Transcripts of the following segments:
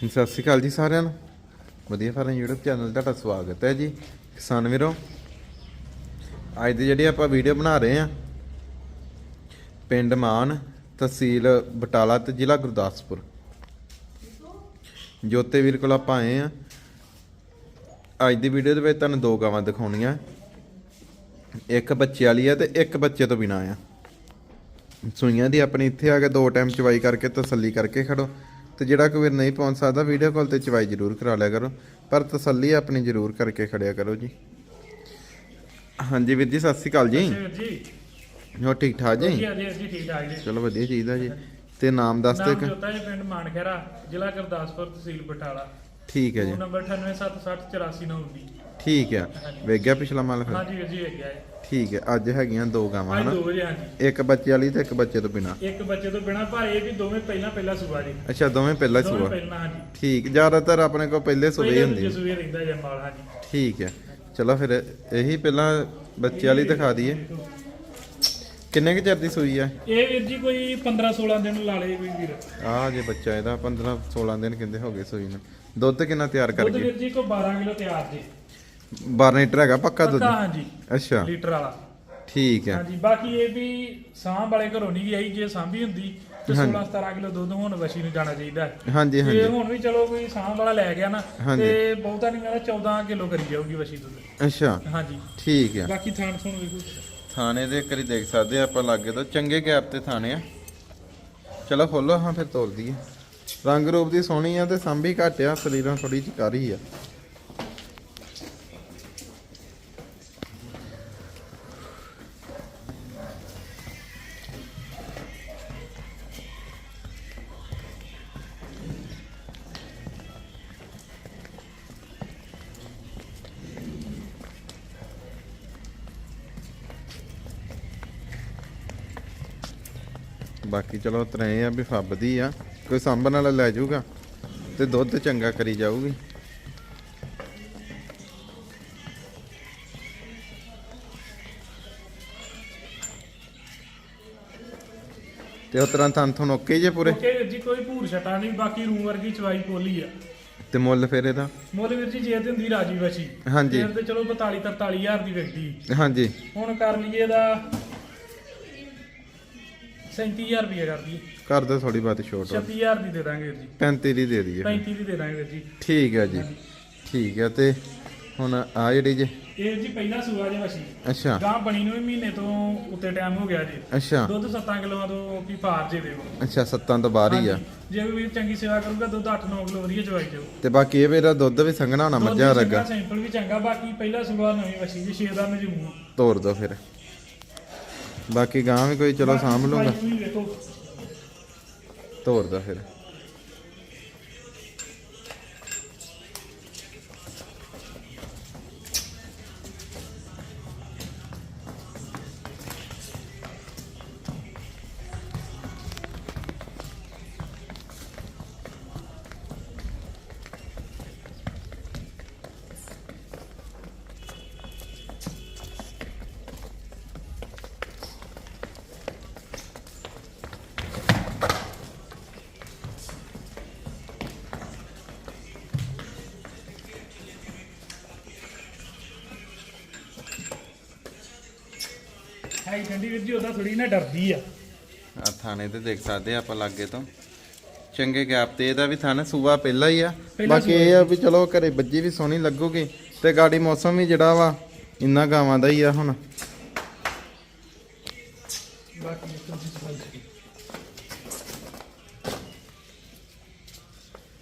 ਸਤਿ ਸ਼੍ਰੀ ਅਕਾਲ ਜੀ ਸਾਰਿਆਂ ਨੂੰ। ਵਧੀਆ ਫਾਰਮ YouTube ਚੈਨਲ ਤੁਹਾਡਾ ਸਵਾਗਤ ਹੈ ਜੀ। ਕਿਸਾਨ ਵੀਰੋ, ਅੱਜ ਦੀ ਜਿਹੜੀ ਆਪਾਂ ਵੀਡੀਓ ਬਣਾ ਰਹੇ ਆ ਪਿੰਡ ਮਾਨ ਤਹਿਸੀਲ ਬਟਾਲਾ ਤੇ ਜ਼ਿਲ੍ਹਾ ਗੁਰਦਾਸਪੁਰ। ਜੋਤੇ ਵੀਰ ਕੋਲ ਆਪਾਂ ਆਏ ਆ ਅੱਜ ਦੀ ਵੀਡੀਓ ਦੇ ਵਿੱਚ ਤੁਹਾਨੂੰ ਦੋ ਗਾਵਾਂ ਦਿਖਾਉਣੀਆਂ। ਇੱਕ ਬੱਚੇ ਵਾਲੀ ਆ ਤੇ ਇੱਕ ਬੱਚੇ ਤੋਂ ਬਿਨਾ ਆ। ਸੂਈਆਂ ਦੀ ਆਪਣੀ ਇੱਥੇ ਆ ਕੇ ਦੋ ਟਾਈਮ ਚਵਾਈ ਕਰਕੇ ਤਸੱਲੀ ਕਰਕੇ ਖੜੋ। ਤੇ ਜਿਹੜਾ ਕੋਈ ਵੀਰ ਨਹੀਂ ਪਹੁੰਚ ਸਕਦਾ ਵੀਡੀਓ ਕਾਲ ਤੇ ਚਵਾਈ ਜ਼ਰੂਰ ਕਰਾ ਲਿਆ ਕਰੋ। ਪਰ ਤਸੱਲੀ ਆਪਣੀ ਜ਼ਰੂਰ ਕਰਕੇ ਖੜਿਆ ਕਰੋ ਜੀ। ਹਾਂਜੀ ਵੀਰ ਜੀ ਸਤਿ ਸ਼੍ਰੀ ਅਕਾਲ ਜੀ। ਹੋ ਠੀਕ ਠਾਕ ਜੀ? ਵਧੀਆ ਜੀ ਜੀ ਠੀਕ ਠਾਕ ਜੀ। ਚਲੋ ਵਧੀਆ ਚੀਜ਼ ਆ ਜੀ। ਤੇ ਨਾਮ ਦੱਸ ਨਾਮ ਦੇ ਜੋਤਾ ਜੀ ਪਿੰਡ ਮਾਨਖੇਰਾ ਜ਼ਿਲ੍ਹਾ ਗੁਰਦਾਸਪੁਰ ਤਹਿਸੀਲ ਬਟਾਲਾ। ਠੀਕ ਹੈ ਜੀ। ਨੰਬਰ 9876844919 ਠੀਕ ਹੈ। ਵੇਖ ਗਿਆ ਪਿਛਲਾ ਮਾਲ ਫਿਰ ਹਾਂਜੀ ਵੀਰ ਜੀ ਵੇਖ ਗਿਆ ਜੀ ਠੀਕ ਹੈ। ਅੱਜ ਹੈਗੀਆਂ ਦੋ ਗਾਵਾਂ ਹਨਾ? ਦੋ ਵਜੇ ਹਾਂਜੀ। ਇੱਕ ਬੱਚੇ ਵਾਲੀ ਤੇ ਇੱਕ ਬੱਚੇ ਤੋਂ ਬਿਨਾ? ਇੱਕ ਬੱਚੇ ਤੋਂ ਬਿਨਾ ਪਰ ਇਹ ਵੀ ਦੋਵੇਂ ਪਹਿਲਾਂ ਪਹਿਲਾਂ ਸੁਬਾ ਜੀ। ਅੱਛਾ ਦੋਵੇਂ ਪਹਿਲਾਂ ਸੁਆ? ਪਹਿਲਾਂ ਹਾਂਜੀ। ਠੀਕ। ਜ਼ਿਆਦਾਤਰ ਆਪਣੇ ਕੋਲ ਪਹਿਲੇ ਹੀ ਪਹਿਲੇ ਹੁੰਦੀ ਹੈ। ਸੂਏ ਰਹਿੰਦਾ ਜੀ ਮਾਲ ਹਾਂਜੀ। ਠੀਕ ਹੈ। ਚਲੋ ਫਿਰ ਇਹੀ ਪਹਿਲਾਂ ਬੱਚੇ ਵਾਲੀ ਦਿਖਾ ਦਈਏ। ਕਿੰਨੇ ਕੁ ਚਿਰ ਦੀ ਸੂਈ ਆ ਇਹ ਵੀਰ ਜੀ ਕੋਈ 15 16 ਦਿਨ ਲਾ ਲਏ ਕੋਈ ਵੀਰ। ਆ ਜੇ ਬੱਚਾ ਇਹਦਾ 15 16 ਦਿਨ ਕਹਿੰਦੇ ਹੋ ਗਏ ਸੂਈ ਨੂੰ। ਦੁੱਧ ਕਿੰਨਾ ਤਿਆਰ ਕਰ ਦੁੱਧ ਗਏ ਵੀਰ ਜੀ ਕੋ 12 ਕਿਲੋ ਤਿਆਰ ਜੀ। 12 ਲੀਟਰ ਹੈਗਾ ਪੱਕਾ ਦੁੱਧ? ਪੱਕਾ ਹਾਂਜੀ। ਅੱਛਾ। ਲੀਟਰ ਵਾਲਾ। ਠੀਕ ਹੈ। ਹਾਂਜੀ ਬਾਕੀ ਇਹ ਵੀ ਸਾਂਭ ਵਾਲੇ ਘਰੋਂ ਨਹੀਂ ਆਈ ਜੇ ਸਾਂਭੀ ਹੁੰਦੀ ਤੇ 16 17 ਕਿਲੋ ਦੁੱਧ ਹੁਣ ਵਸ਼ੀ ਨੂੰ ਜਾਣਾ ਚਾਹੀਦਾ। ਹੈ ਹਾਂਜੀ ਤੇ ਹਾਂਜੀ। ਹੁਣ ਵੀ ਚਲੋ ਕੋਈ ਸਾਂਭ ਵਾਲਾ ਲੈ ਗਿਆ ਨਾ। ਤੇ ਬਹੁਤਾ ਨਹੀਂ ਕਹਿੰਦਾ 14 ਕਿਲੋ ਕਰੀ ਜਾਊਗੀ ਵਸ਼ੀ ਦੁੱਧ। ਅੱਛਾ। ਹਾਂਜੀ। ਠੀਕ ਹੈ। ਬਾਕੀ ਥਾਣ ਥੁਣ ਵੇਖੋ। ਥਾਣੇ ਦੇ ਕਰੀ ਦੇਖ ਸਕਦੇ ਆ ਆਪਾਂ ਲਾਗੇ ਤੋਂ। ਚੰਗੇ ਗੈਪ ਤੇ ਥਾਣੇ ਆ। ਚਲੋ ਖੋਲੋ ਹਾਂ ਫਿਰ ਤੋਲ ਦਈਏ। ਰੰਗ ਰੂਪ ਦੀ ਸੋਹਣੀ ਆ ਤੇ ਸੰਭੀ ਘੱਟ ਆ, ਸਰੀਰਾਂ ਥੋੜੀ ਚਕਾਰੀ ਆ। ਬਾਕੀ ਚਲੋ ਤਰੇ ਆ ਵੀ ਫੱਬਦੀ ਆ। ਕੋਈ ਸਾਂਭਣ ਵਾਲਾ ਲੈ ਜਾਊਗਾ ਤੇ ਦੁੱਧ ਚੰਗਾ ਕਰੀ ਜਾਊਗੀ। ਤੇ ਉਸ ਤਰ੍ਹਾਂ ਥਾਂ ਤੁਹਾਨੂੰ ਓਕੇ ਜੇ ਪੂਰੇ? ਓਕੇ ਵੀਰ ਜੀ ਕੋਈ ਭੂਰ ਛਟਾ ਨਹੀਂ ਬਾਕੀ ਰੂਮ ਵਰਗੀ ਚਵਾਈ ਪੋਲੀ ਆ। ਤੇ ਮੁੱਲ ਫਿਰ ਇਹਦਾ? ਮੁੱਲ ਵੀਰ ਜੀ ਜੇ ਤੇ ਹੁੰਦੀ ਰਾਜੀ ਵਸ਼ੀ ਹਾਂਜੀ। ਫਿਰ ਤੇ ਚਲੋ 42 43000 ਦੀ ਵਿਕਦੀ। ਹਾਂਜੀ। ਹੁਣ ਕਰ ਲਈਏ ਦਾ 37000 ਰੁਪਏ ਕਰ ਦਈਏ। ਕਰ ਦੋ ਥੋੜੀ ਬਾਤ ਛੋਟ 36000 ਦੀ ਦੇ ਦਾਂਗੇ ਵੀਰ ਜੀ। 35 ਦੀ ਦੇ ਦਈਏ। 35 ਦੀ ਦੇ ਦਾਂਗੇ ਵੀਰ ਜੀ। ਠੀਕ ਹੈ ਜੀ। ਠੀਕ ਹੈ ਤੇ ਹੁਣ ਆ ਜਿਹੜੀ ਜੇ। ਇਹ ਜੀ ਪਹਿਲਾ ਸੂਆ ਜੇ ਵਸ਼ੀ। ਅੱਛਾ। ਗਾਂ ਬਣੀ ਨੂੰ ਵੀ ਮਹੀਨੇ ਤੋਂ ਉੱਤੇ ਟਾਈਮ ਹੋ ਗਿਆ ਜੀ। ਅੱਛਾ। ਦੁੱਧ 7 ਕਿਲੋਆਂ ਤੋਂ ਕੀ ਪਾਰ ਜੇ ਦੇਵੋ। ਅੱਛਾ ਸੱਤਾਂ ਤੋਂ ਬਾਹਰ ਹੀ ਆ। ਜੇ ਵੀਰ ਚੰਗੀ ਸੇਵਾ ਕਰੂਗਾ ਦੁੱਧ 8-9 ਕਿਲੋ ਵਧੀਆ ਚਵਾਈ ਜਾਊ। ਤੇ ਬਾਕੀ ਇਹ ਮੇਰਾ ਦੁੱਧ ਵੀ ਸੰਘਣਾ ਹੋਣਾ ਮੱਝਾਂ ਰਗਾ ਸੈਂਪਲ ਵੀ ਚੰਗਾ ਬਾਕੀ ਪਹਿਲਾ ਸੂਆ ਨਵੀਂ ਵਸ਼ੀ ਜੀ 6 ਦਾ ਮਜਮੂ ਤੋੜ ਦੋ ਫਿਰ। ਬਾਕੀ ਗਾਂ ਵੀ ਕੋਈ ਚਲੋ ਸਾਂਭ ਲੂੰਗਾ। ਵੇਖੋ ਤੋੜ ਦੋ ਫਿਰ। ਹਾਈ ਠੰਡੀ ਵੀਰ ਜੀ ਉਹਦਾ ਥੋੜੀ ਨਾ ਡਰਦੀ ਆ। ਆ ਥਾਣੇ ਤੇ ਦੇਖ ਸਕਦੇ ਆ ਆਪਾਂ ਲਾਗੇ ਤੋਂ। ਚੰਗੇ ਗੈਪ ਤੇ ਇਹਦਾ ਵੀ ਥਾਣਾ ਸੂਆ ਪਹਿਲਾਂ ਹੀ ਆ। ਬਾਕੀ ਇਹ ਆ ਵੀ ਚਲੋ ਘਰੇ ਬੱਜੀ ਵੀ ਸੋਹਣੀ ਲੱਗੂਗੀ ਤੇ ਗਾੜੀ ਮੌਸਮ ਵੀ ਜਿਹੜਾ ਵਾ ਇੰਨਾ ਗਾਵਾਂ ਦਾ ਹੀ ਆ ਹੁਣ। ਬਾਕੀ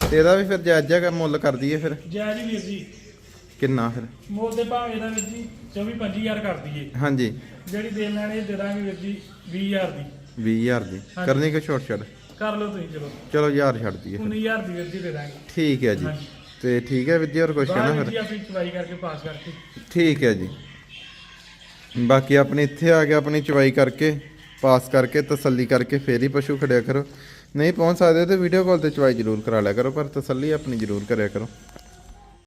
ਤੇ ਇਹਦਾ ਵੀ ਫਿਰ ਜਾਇਜ਼ ਜਿਹਾ ਮੁੱਲ ਕਰ ਦਈਏ ਫਿਰ। ਜੈ ਜੀ ਵੀਰ ਜੀ। ਕਿੰਨਾ ਫਿਰ? ਮੋਲ ਦੇ ਭਾਵੇਂ ਦਾ ਵੀਰ ਜੀ 24 25000 ਕਰ ਦਈਏ। ਹਾਂਜੀ। ਜਿਹੜੀ ਦੇਣ ਲੈਣੀ ਦੇ ਦਾਂਗੇ ਵੀਰ ਜੀ 20000 ਦੀ। 20000 ਦੀ। ਹਾਂਜੀ। ਕਰਨੀ ਕਿ ਛੋਟ ਛੱਡ? ਕਰ ਲਓ ਤੁਸੀਂ ਚਲੋ। ਚਲੋ 1000 ਛੱਡ ਦਈਏ ਫਿਰ। 19000 ਦੀ ਵੀਰ ਜੀ ਦੇ ਦਾਂਗੇ। ਠੀਕ ਹੈ ਜੀ। ਹਾਂਜੀ। ਤੇ ਠੀਕ ਹੈ ਹੋਰ ਕੁਛ ਬਾਹਰ ਕਹਿਣਾ ਵੀਰ ਫਿਰ? ਜੀ ਆਪਣੀ ਚਵਾਈ ਕਰਕੇ ਪਾਸ ਕਰਕੇ। ਠੀਕ ਹੈ ਜੀ। ਬਾਕੀ ਆਪਣੇ ਇੱਥੇ ਆ ਕੇ ਆਪਣੀ ਚਵਾਈ ਕਰਕੇ ਪਾਸ ਕਰਕੇ ਤਸੱਲੀ ਕਰਕੇ ਫੇਰ ਹੀ ਪਸ਼ੂ ਖੜਿਆ ਕਰੋ। ਨਹੀਂ ਪਹੁੰਚ ਸਕਦੇ ਤੇ ਵੀਡੀਓ ਕਾਲ ਤੇ ਚਵਾਈ ਜ਼ਰੂਰ ਕਰਾ ਲਿਆ ਕਰੋ ਪਰ ਤਸੱਲੀ ਆਪਣੀ ਜ਼ਰੂਰ ਕਰਿਆ ਕਰੋ।